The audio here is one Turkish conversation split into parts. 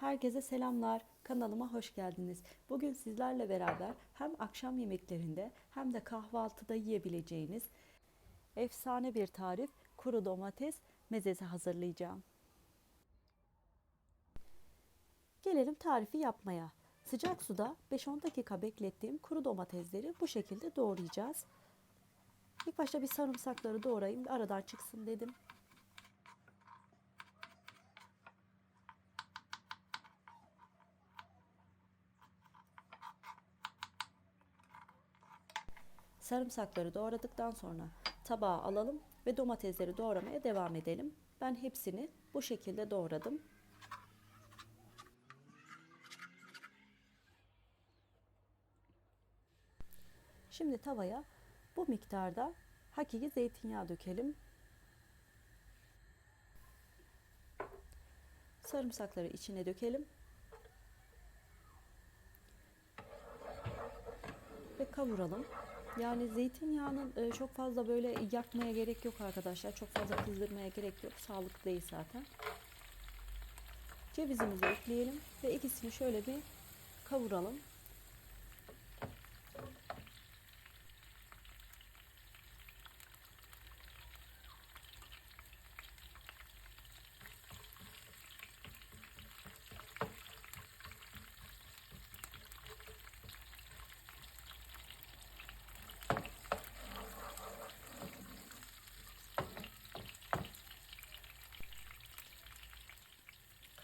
Herkese selamlar. Kanalıma hoş geldiniz. Bugün sizlerle beraber hem akşam yemeklerinde hem de kahvaltıda yiyebileceğiniz efsane bir tarif kuru domates mezesi hazırlayacağım. Gelelim tarifi yapmaya. Sıcak suda 5-10 dakika beklettiğim kuru domatesleri bu şekilde doğrayacağız. İlk başta bir sarımsakları doğrayayım, aradan çıksın dedim. Sarımsakları doğradıktan sonra tabağa alalım ve domatesleri doğramaya devam edelim. Ben hepsini bu şekilde doğradım. Şimdi tavaya bu miktarda hakiki zeytinyağı dökelim. Sarımsakları içine dökelim. Ve kavuralım. Yani zeytinyağının e, çok fazla böyle yakmaya gerek yok arkadaşlar. Çok fazla kızdırmaya gerek yok. Sağlıklı değil zaten. Cevizimizi ekleyelim ve ikisini şöyle bir kavuralım.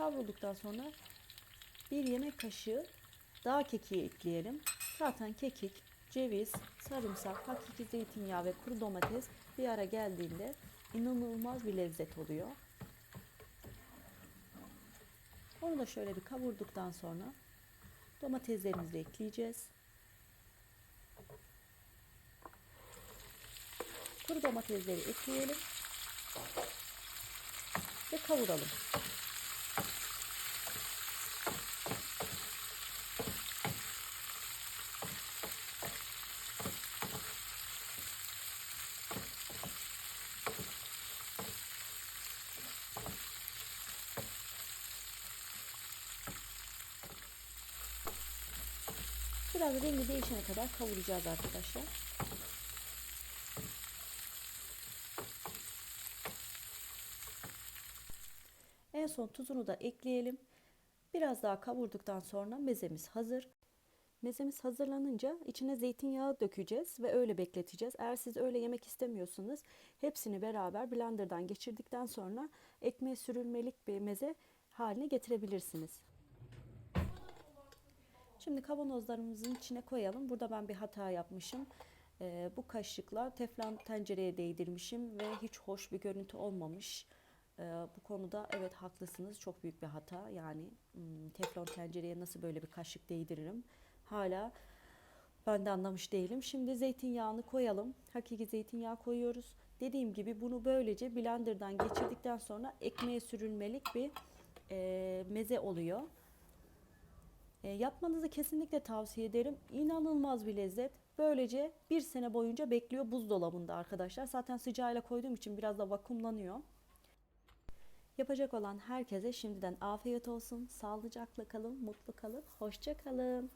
Kavrulduktan sonra bir yemek kaşığı dağ kekiği ekleyelim. Zaten kekik, ceviz, sarımsak, hakiki zeytinyağı ve kuru domates bir ara geldiğinde inanılmaz bir lezzet oluyor. Onu da şöyle bir kavurduktan sonra domateslerimizi ekleyeceğiz. Kuru domatesleri ekleyelim ve kavuralım. Biraz rengi değişene kadar kavuracağız arkadaşlar. En son tuzunu da ekleyelim. Biraz daha kavurduktan sonra mezemiz hazır. Mezemiz hazırlanınca içine zeytinyağı dökeceğiz ve öyle bekleteceğiz. Eğer siz öyle yemek istemiyorsanız hepsini beraber blenderdan geçirdikten sonra ekmeğe sürülmelik bir meze haline getirebilirsiniz. Şimdi kavanozlarımızın içine koyalım. Burada ben bir hata yapmışım. Ee, bu kaşıkla teflon tencereye değdirmişim ve hiç hoş bir görüntü olmamış. Ee, bu konuda evet haklısınız. Çok büyük bir hata. Yani hmm, teflon tencereye nasıl böyle bir kaşık değdiririm? Hala ben de anlamış değilim. Şimdi zeytinyağını koyalım. Hakiki zeytinyağı koyuyoruz. Dediğim gibi bunu böylece blenderdan geçirdikten sonra ekmeğe sürülmelik bir e, meze oluyor. E, yapmanızı kesinlikle tavsiye ederim. İnanılmaz bir lezzet. Böylece bir sene boyunca bekliyor buzdolabında arkadaşlar. Zaten sıcağıyla koyduğum için biraz da vakumlanıyor. Yapacak olan herkese şimdiden afiyet olsun. Sağlıcakla kalın, mutlu kalın. Hoşça kalın.